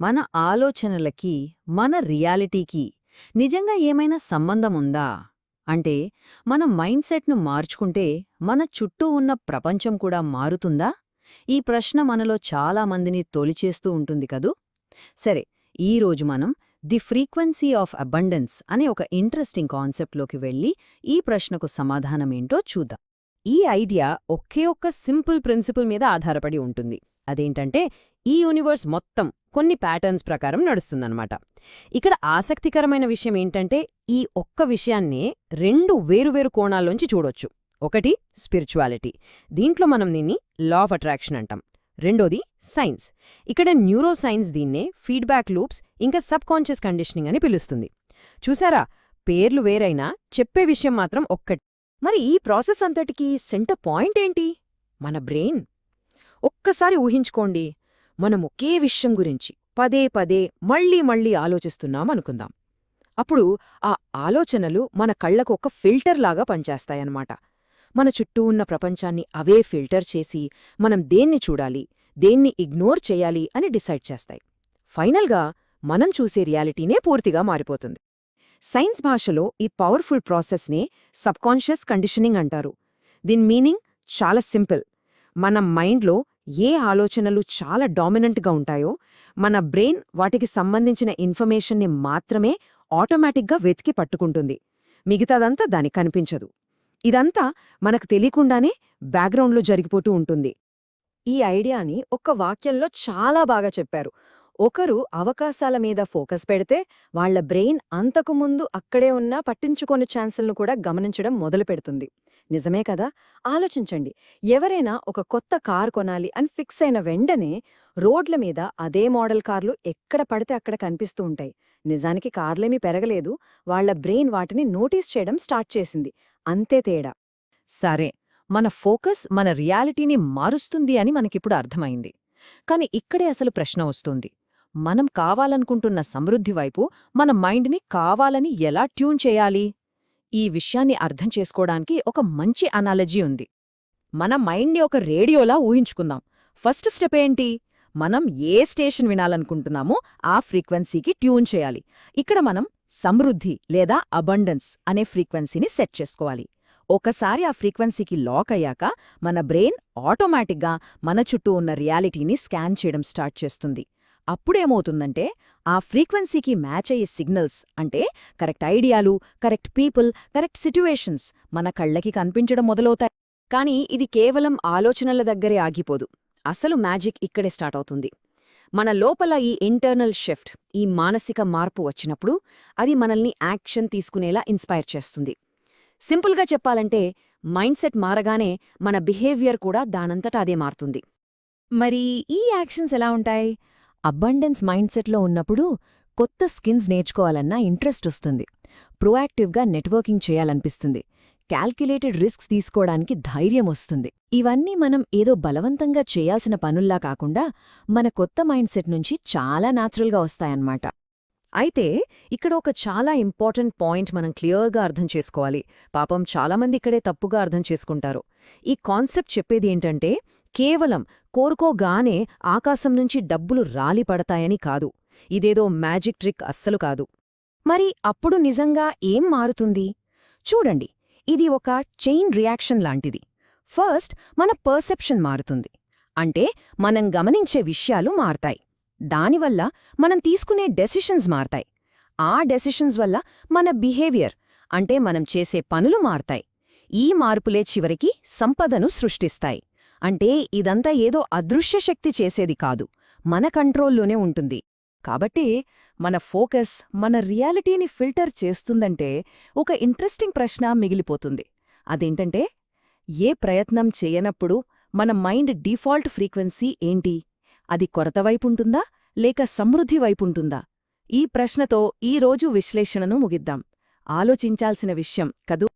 మన ఆలోచనలకి మన రియాలిటీకి నిజంగా ఏమైనా సంబంధం ఉందా అంటే మన మైండ్ సెట్ను మార్చుకుంటే మన చుట్టూ ఉన్న ప్రపంచం కూడా మారుతుందా? ఈ ప్రశ్న మనలో చాలా మందిని తొలిచేస్తూ ఉంటుంది కదూ? సరే ఈరోజు మనం ది ఫ్రీక్వెన్సీ ఆఫ్ అబండెన్స్ అనే ఒక ఇంట్రెస్టింగ్ కాన్సెప్ట్లోకి వెళ్ళి ఈ ప్రశ్నకు సమాధానమేంటో చూద్దాం. ఈ ఐడియా ఒకే ఒక్క సింపుల్ ప్రిన్సిపల్ మీద ఆధారపడి ఉంటుంది. అదేంటంటే ఈ యూనివర్స్ మొత్తం కొన్ని ప్యాటర్న్స్ ప్రకారం నడుస్తుందన్నమాట. ఇక్కడ ఆసక్తికరమైన విషయం ఏంటంటే ఈ ఒక్క విషయాన్నే రెండు వేరువేరు కోణాల్లోంచి చూడొచ్చు. ఒకటి స్పిరిచువాలిటీ. దీంట్లో మనం దీన్ని లా ఆఫ్ అట్రాక్షన్ అంటాం. రెండోది సైన్స్. ఇక్కడ న్యూరో సైన్స్ దీన్నే ఫీడ్బ్యాక్ లూప్స్ ఇంకా సబ్ కాన్షియస్ కండిషనింగ్ అని పిలుస్తుంది. చూసారా? పేర్లు వేరైనా చెప్పే విషయం మాత్రం ఒక్కటి. మరి ఈ ప్రాసెస్ అంతటికీ సెంటర్ పాయింట్ ఏంటి? మన బ్రెయిన్. ఒక్కసారి ఊహించుకోండి. మనం ఒకే విషయం గురించి పదే పదే మళ్ళీ మళ్ళీ ఆలోచిస్తున్నామనుకుందాం అప్పుడు ఆ ఆలోచనలు మన కళ్ళకు ఒక ఫిల్టర్ లాగా పనిచేస్తాయన్నమాట. మన చుట్టూ ఉన్న ప్రపంచాన్ని అవే ఫిల్టర్ చేసి మనం దేన్ని చూడాలి దేన్ని ఇగ్నోర్ చేయాలి అని డిసైడ్ చేస్తాయి. ఫైనల్గా మనం చూసే రియాలిటీనే పూర్తిగా మారిపోతుంది. సైన్స్ భాషలో ఈ పవర్ఫుల్ ప్రాసెస్నే సబ్కాన్షియస్ కండిషనింగ్ అంటారు. దీని మీనింగ్ చాలా సింపుల్. మన మైండ్లో ఏ ఆలోచనలు చాలా డామినెంట్గా ఉంటాయో మన బ్రెయిన్ వాటికి సంబంధించిన ఇన్ఫర్మేషన్ని మాత్రమే ఆటోమేటిక్గా వెతికి పట్టుకుంటుంది. మిగతాదంతా దానికి కనిపించదు. ఇదంతా మనకు తెలియకుండానే బ్యాక్గ్రౌండ్లో జరిగిపోతూ ఉంటుంది. ఈ ఐడియాని ఒక్క వాక్యంలో చాలా బాగా చెప్పారు. ఒకరు అవకాశాల మీద ఫోకస్ పెడితే వాళ్ళ బ్రెయిన్ అంతకుముందు అక్కడే ఉన్నా పట్టించుకోని ఛాన్సులను కూడా గమనించడం మొదలుపెడుతుంది నిజమే కదా? ఆలోచించండి. ఎవరైనా ఒక కొత్త కార్ కొనాలి అని ఫిక్స్ అయిన వెంటనే రోడ్ల మీద అదే మోడల్ కార్లు ఎక్కడ పడితే అక్కడ కనిపిస్తూ ఉంటాయి. నిజానికి కార్లేమీ పెరగలేదు. వాళ్ళ బ్రెయిన్ వాటిని నోటీస్ చేయడం స్టార్ట్ చేసింది. అంతే తేడా. సరే మన ఫోకస్ మన రియాలిటీని మారుస్తుంది అని మనకిప్పుడు అర్థమైంది. కాని ఇక్కడే అసలు ప్రశ్న వస్తుంది. మనం కావాలనుకుంటున్న సమృద్ధి వైపు మన మైండ్ని కావాలని ఎలా ట్యూన్ చేయాలి? ఈ విషయాన్ని అర్థం చేసుకోవడానికి ఒక మంచి అనాలజీ ఉంది. మన మైండ్ని ఒక రేడియోలా ఊహించుకుందాం. ఫస్ట్ స్టెప్ ఏంటి? మనం ఏ స్టేషన్ వినాలనుకుంటున్నామో ఆ ఫ్రీక్వెన్సీకి ట్యూన్ చేయాలి. ఇక్కడ మనం సమృద్ధి లేదా అబండెన్స్ అనే ఫ్రీక్వెన్సీని సెట్ చేసుకోవాలి. ఒకసారి ఆ ఫ్రీక్వెన్సీకి లాక్ అయ్యాక మన బ్రెయిన్ ఆటోమేటిక్గా మన చుట్టూ ఉన్న రియాలిటీని స్కాన్ చేయడం స్టార్ట్ చేస్తుంది. అప్పుడేమవుతుందంటే ఆ ఫ్రీక్వెన్సీకి మ్యాచ్ అయ్యే సిగ్నల్స్ అంటే కరెక్ట్ ఐడియాలు కరెక్ట్ పీపుల్ కరెక్ట్ సిట్యువేషన్స్ మన కళ్ళకి కనిపించడం మొదలవుతాయి. కానీ ఇది కేవలం ఆలోచనల దగ్గరే ఆగిపోదు. అసలు మ్యాజిక్ ఇక్కడే స్టార్ట్ అవుతుంది. మన లోపల ఈ ఇంటర్నల్ షిఫ్ట్ ఈ మానసిక మార్పు వచ్చినప్పుడు అది మనల్ని యాక్షన్ తీసుకునేలా ఇన్స్పైర్ చేస్తుంది. సింపుల్గా చెప్పాలంటే మైండ్ సెట్ మారగానే మన బిహేవియర్ కూడా దానంతటా అదే మారుతుంది. మరి ఈ యాక్షన్స్ ఎలా ఉంటాయి? అబండెన్స్ మైండ్ సెట్లో ఉన్నప్పుడు కొత్త స్కిన్స్ నేర్చుకోవాలన్నా ఇంట్రెస్ట్ వస్తుంది. ప్రొయాక్టివ్గా నెట్వర్కింగ్ చేయాలనిపిస్తుంది. క్యాల్క్యులేటెడ్ రిస్క్స్ తీసుకోవడానికి ధైర్యం వస్తుంది. ఇవన్నీ మనం ఏదో బలవంతంగా చేయాల్సిన పనుల్లా కాకుండా మన కొత్త మైండ్ సెట్ నుంచి చాలా నాచురల్గా వస్తాయన్నమాట. అయితే ఇక్కడ ఒక చాలా ఇంపార్టెంట్ పాయింట్ మనం క్లియర్గా అర్థం చేసుకోవాలి. పాపం చాలామంది ఇక్కడే తప్పుగా అర్థం చేసుకుంటారు. ఈ కాన్సెప్ట్ చెప్పేది ఏంటంటే కేవలం కోరుకోగానే ఆకాశం నుంచి డబ్బులు రాలిపడతాయని కాదు. ఇదేదో మ్యాజిక్ ట్రిక్ అస్సలు కాదు. మరి అప్పుడు నిజంగా ఏం మారుతుంది? చూడండి ఇది ఒక చైన్ రియాక్షన్ లాంటిది. ఫస్ట్ మన పర్సెప్షన్ మారుతుంది. అంటే మనం గమనించే విషయాలు మారతాయి. దానివల్ల మనం తీసుకునే డెసిషన్స్ మారతాయి. ఆ డెసిషన్స్ వల్ల మన బిహేవియర్ అంటే మనం చేసే పనులు మారతాయి. ఈ మార్పులే చివరికి సంపదను సృష్టిస్తాయి. అంటే ఇదంతా ఏదో అదృశ్య శక్తి చేసేది కాదు. మన కంట్రోల్లోనే ఉంటుంది. కాబట్టి మన ఫోకస్ మన రియాలిటీని ఫిల్టర్ చేస్తుందంటే ఒక ఇంట్రెస్టింగ్ ప్రశ్న మిగిలిపోతుంది. అదేంటంటే ఏ ప్రయత్నం చేయనప్పుడు మన మైండ్ డిఫాల్ట్ ఫ్రీక్వెన్సీ ఏంటి? అది కొరత వైపుంటుందా లేక సమృద్ధి వైపుంటుందా ఈ ప్రశ్నతో ఈ రోజు విశ్లేషణను ముగిద్దాం. ఆలోచించాల్సిన విషయం కదూ